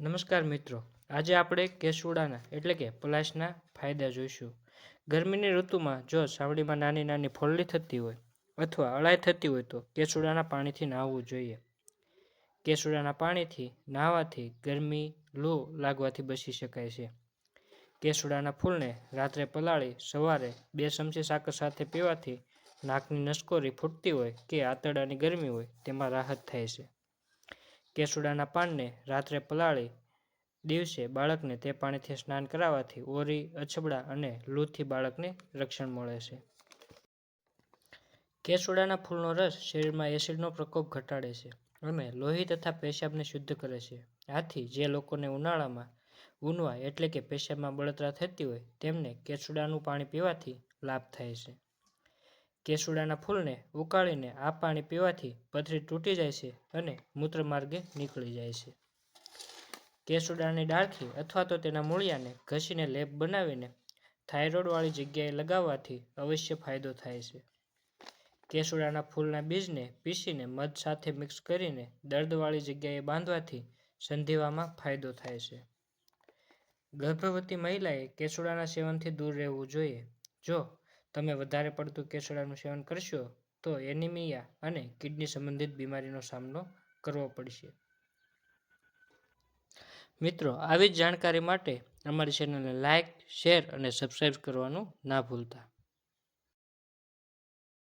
નમસ્કાર મિત્રો. આજે આપણે કેસુડાના, એટલે કે પલાશના ફાયદા જોઈશું. ગરમીની ઋતુમાં જો સાવડીમાં નાની નાની ફોલ્લી થતી હોય અથવા અળાઈ થતી હોય તો કેસુડાના પાણીથી નાહવું જોઈએ. કેસુડાના પાણીથી નાહવાથી ગરમી, લૂ લાગવાથી બચી શકાય છે. કેસુડાના ફૂલને રાત્રે પલાળી સવારે બે ચમચી સાકર સાથે પીવાથી નાકની નસકોરી ફૂટતી હોય કે આંતરડાની ગરમી હોય તેમાં રાહત થાય છે. કેસુડાના પાનને રાત્રે પલાળી દિવસે બાળકને તે પાણીથી સ્નાન કરાવવાથી ઓરી, અછબડા અને લૂથી બાળકને રક્ષણ મળે છે. કેસુડાના ફૂલનો રસ શરીરમાં એસિડનો પ્રકોપ ઘટાડે છે અને લોહી તથા પેશાબને શુદ્ધ કરે છે. આથી જે લોકોને ઉનાળામાં ઉનવા એટલે કે પેશાબમાં બળતરા થતી હોય તેમને કેસુડાનું પાણી પીવાથી લાભ થાય છે. કેસુડાના ફૂલને ઉકાળીને આ પાણી પીવાથી પથરી તૂટી જાય છે અને મૂત્રમાર્ગે નીકળી જાય છે. કેસુડાની ડાળખી અથવા તો તેના મૂળિયાને ઘસીને લેપ બનાવીને થાઇરોઇડવાળી જગ્યાએ લગાવવાથી અવશ્ય ફાયદો થાય છે. કેસુડાના ફૂલના બીજને પીસીને મધ સાથે મિક્સ કરીને દર્દવાળી જગ્યાએ બાંધવાથી સંધિવામાં ફાયદો થાય છે. ગર્ભવતી મહિલાએ કેસુડાના સેવનથી દૂર રહેવું જોઈએ. જો તમે વધારે પડતું કેસડાનું સેવન કરશો, તો એનિમિયા અને કિડની સંબંધિત બીમારીનો સામનો કરવો પડશે. મિત્રો, આવી જ જાણકારી માટે અમારી ચેનલને લાઇક શેર અને સબસ્ક્રાઈબ કરવાનું ના ભૂલતા.